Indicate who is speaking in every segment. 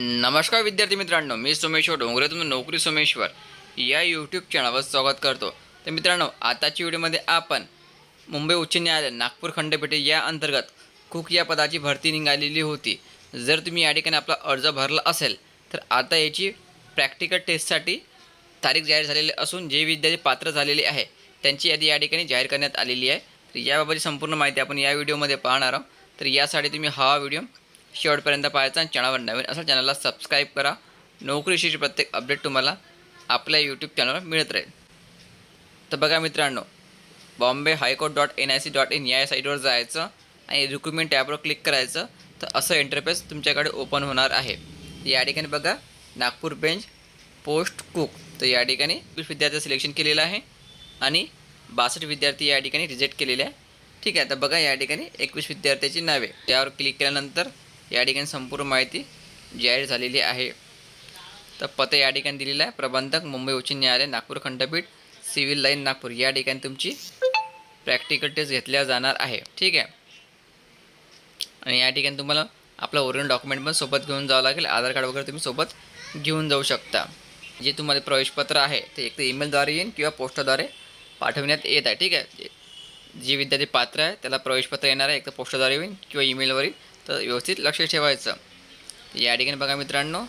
Speaker 1: नमस्कार विद्यार्थी मित्रांनो मी सोमेश्वर डोंगरे नोकरी सोमेश्वर या यूट्यूब चॅनलवर स्वागत करतो. तर मित्रांनो आताच्या व्हिडिओमध्ये आपण मुंबई उच्च न्यायालय नागपूर खंडपीठ या अंतर्गत कुक या पदाची भरती निघालेली होती. जर तुम्ही या ठिकाणी आपला अर्ज भरला असेल तर आता याची प्रॅक्टिकल टेस्टसाठी तारीख जाहीर झालेली असून जे विद्यार्थी पात्र झालेले आहे त्यांची यादी या ठिकाणी जाहीर करण्यात आलेली आहे. तर याबाबतची संपूर्ण माहिती आपण या व्हिडिओमध्ये पाहणार आहोत. तर यासाठी तुम्ही हा व्हिडिओ शेवटपर्यंत पाहायचा आणि चॅनलवर नवीन असा चॅनलला सबस्क्राईब करा. नोकरीशी प्रत्येक अपडेट तुम्हाला आपल्या यूट्यूब चॅनलवर मिळत राहील. तर बघा मित्रांनो Bombay high court dot N I C dot in या साईटवर जायचं आणि रिक्रुटमेंट टॅबवर क्लिक करायचं. तर असं इंटरफेस तुमच्याकडे ओपन होणार आहे. या ठिकाणी बघा नागपूर बेंच पोस्ट कुक तर या ठिकाणी वीस विद्यार्थ्याचं सिलेक्शन केलेलं आहे आणि बासष्ट विद्यार्थी या ठिकाणी रिजेक्ट केलेले आहे. ठीक आहे तर बघा या ठिकाणी एकवीस विद्यार्थ्याची नावे. त्यावर क्लिक केल्यानंतर या ठिकाणी संपूर्ण माहिती जाहीर झालेली आहे. तर पत्ता या ठिकाणी दिलेला आहे. प्रबंधक मुंबई उच्च न्यायालय नागपूर खंडपीठ सिव्हिल लाईन नागपूर. या ठिकाणी तुमची प्रॅक्टिकल टेस्ट घेतल्या जाणार आहे. ठीक आहे? आणि या ठिकाणी तुम्हाला आपलं ओरिजिनल डॉक्युमेंट पण सोबत घेऊन जावं लागेल. आधार कार्ड वगैरे तुम्ही सोबत घेऊन जाऊ शकता. जे तुम्हाला प्रवेशपत्र आहे ते एक तर ईमेलद्वारे येईन किंवा पोस्टाद्वारे पाठवण्यात येत आहे. ठीक आहे? जे- विद्यार्थी पात्र आहे त्याला प्रवेशपत्र येणार आहे. एक तर पोस्टाद्वारे येईन किंवा ईमेलवर येईल तर व्यवस्थित लक्ष ठेवायचं. या ठिकाणी बघा मित्रांनो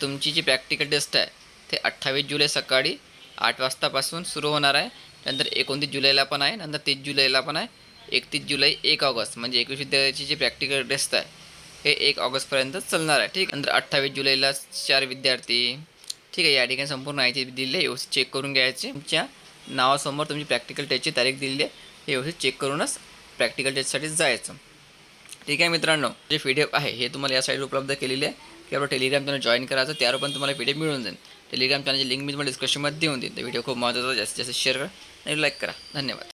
Speaker 1: तुमची जी प्रॅक्टिकल टेस्ट आहे ते अठ्ठावीस जुलै सकाळी आठ वाजतापासून सुरू होणार आहे. नंतर एकोणतीस जुलैला पण आहे नंतर तीस जुलैला पण आहे. एकतीस जुलै एक ऑगस्ट म्हणजे एकवीस विद्यार्थ्याची जी प्रॅक्टिकल टेस्ट आहे हे एक ऑगस्टपर्यंत चालणार आहे. ठीक नंतर अठ्ठावीस जुलैला चार विद्यार्थी. ठीक आहे? या ठिकाणी संपूर्ण माहिती दिली आहे व्यवस्थित चेक करून घ्यायची. तुमच्या नावासमोर तुमची प्रॅक्टिकल टेस्टची तारीख दिली आहे हे व्यवस्थित चेक करूनच प्रॅक्टिकल टेस्टसाठी जायचं. ठीक आहे मित्रांनो जे पी डी एफ आहे हे तुम्हाला या साईडवर उपलब्ध केलेली आहे. की आपलं टेलिग्राम चॅनल जॉईन करायचं त्यावर पण तुम्हाला पी डी एफ मिळून जाईल. टेलिग्राम चॅनलची लिंक मी तुम्हाला डिस्क्रिप्शनमध्ये देऊन देईन. तर व्हिडिओ खूप महत्त्वाचा जास्तीत जास्त शेअर करा आणि लाईक करा. धन्यवाद.